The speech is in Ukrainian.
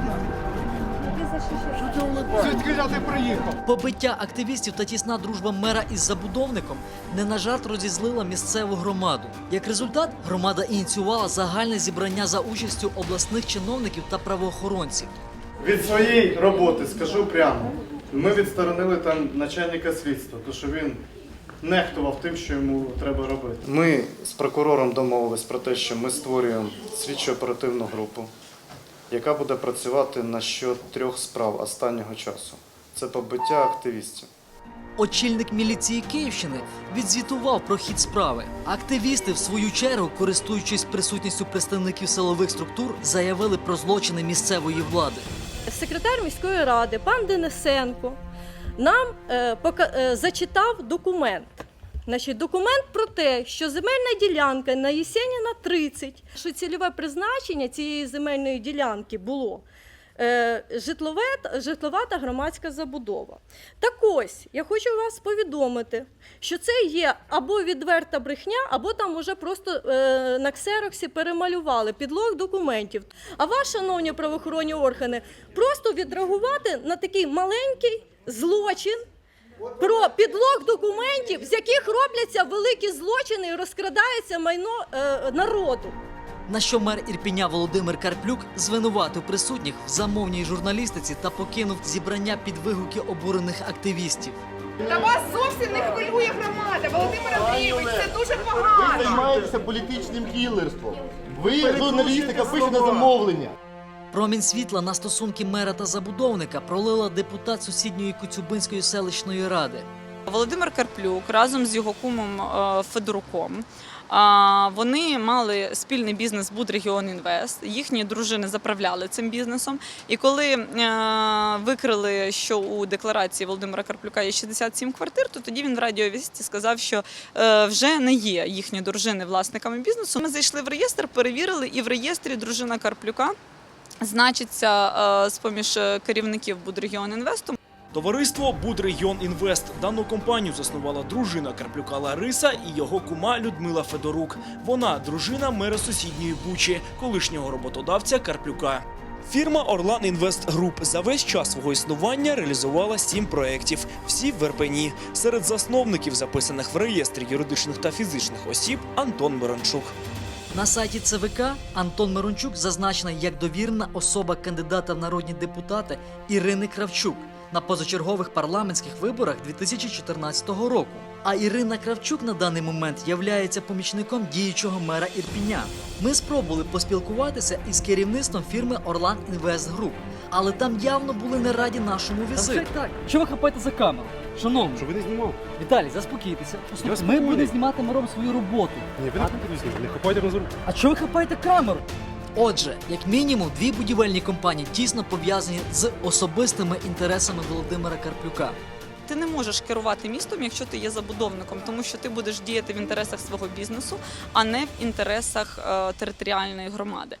забули. Звідки ти приїхав? Побиття активістів та тісна дружба мера із забудовником не на жарт розізлила місцеву громаду. Як результат, громада ініціювала загальне зібрання за участю обласних чиновників та правоохоронців. Від своєї роботи скажу прямо. Ми відсторонили там начальника слідства, тому що він нехтував тим, що йому треба робити. Ми з прокурором домовились про те, що ми створюємо слідчо оперативну групу, яка буде працювати на трьох справ останнього часу. Це побиття активістів. Очільник міліції Київщини відзвітував про хід справи. Активісти, в свою чергу, користуючись присутністю представників силових структур, заявили про злочини місцевої влади. секретар міської ради пан Денисенко нам е, пока- е, зачитав документ. Значить, документ про те, що земельна ділянка на Єсеніна 30, що цільове призначення цієї земельної ділянки було е, житлове, житлова та громадська забудова. Так ось, я хочу вас повідомити, що це є або відверта брехня, або там уже просто е, на ксероксі перемалювали підлог документів. А вас, шановні правоохоронні органи, просто відреагувати на такий маленький злочин. Про підлог документів, з яких робляться великі злочини і розкрадається майно е, народу. На що мер Ірпіня Володимир Карплюк звинуватив присутніх в замовній журналістиці та покинув зібрання під вигуки обурених активістів. Та вас зовсім не хвилює громада, Володимир Андрійович, це дуже Ви погано. займаєтеся політичним кілерством. Ви журналістика пише на замовлення. Промінь світла на стосунки мера та забудовника пролила депутат сусідньої Коцюбинської селищної ради. Володимир Карплюк разом з його кумом е, Федоруком. а, Вони мали спільний бізнес Будрегіон Інвест. Їхні дружини заправляли цим бізнесом. І коли е, викрили, що у декларації Володимира Карплюка є 67 квартир, то тоді він в радіовісті сказав, що е, вже не є їхні дружини власниками бізнесу. Ми зайшли в реєстр, перевірили, і в реєстрі дружина Карплюка значиться е, з поміж керівників Будрегіон Інвесту. Товариство Будрегіон Інвест дану компанію заснувала дружина Карплюка Лариса і його кума Людмила Федорук. Вона дружина мера сусідньої Бучі, колишнього роботодавця Карплюка. Фірма Орлан Інвест Груп за весь час свого існування реалізувала сім проєктів, всі в Верпені. Серед засновників, записаних в реєстрі юридичних та фізичних осіб, Антон Мирончук. На сайті ЦВК Антон Мирончук зазначений як довірена особа кандидата в народні депутати Ірини Кравчук на позачергових парламентських виборах 2014 року. А Ірина Кравчук на даний момент являється помічником діючого мера Ірпіня. Ми спробували поспілкуватися із керівництвом фірми Орлан Інвест Груп, але там явно були не раді нашому візиту. Так, що ви хапаєте за камеру? Шановні, Щоб ви не знімав. Віталій, заспокійтеся. Послухайте, ми спокійний. будемо знімати, ми робимо свою роботу. Ні, ви не хапайте, не хапайте руку. А що ви хапаєте камеру? Отже, як мінімум, дві будівельні компанії тісно пов'язані з особистими інтересами Володимира Карплюка. Ти не можеш керувати містом, якщо ти є забудовником, тому що ти будеш діяти в інтересах свого бізнесу, а не в інтересах е, територіальної громади.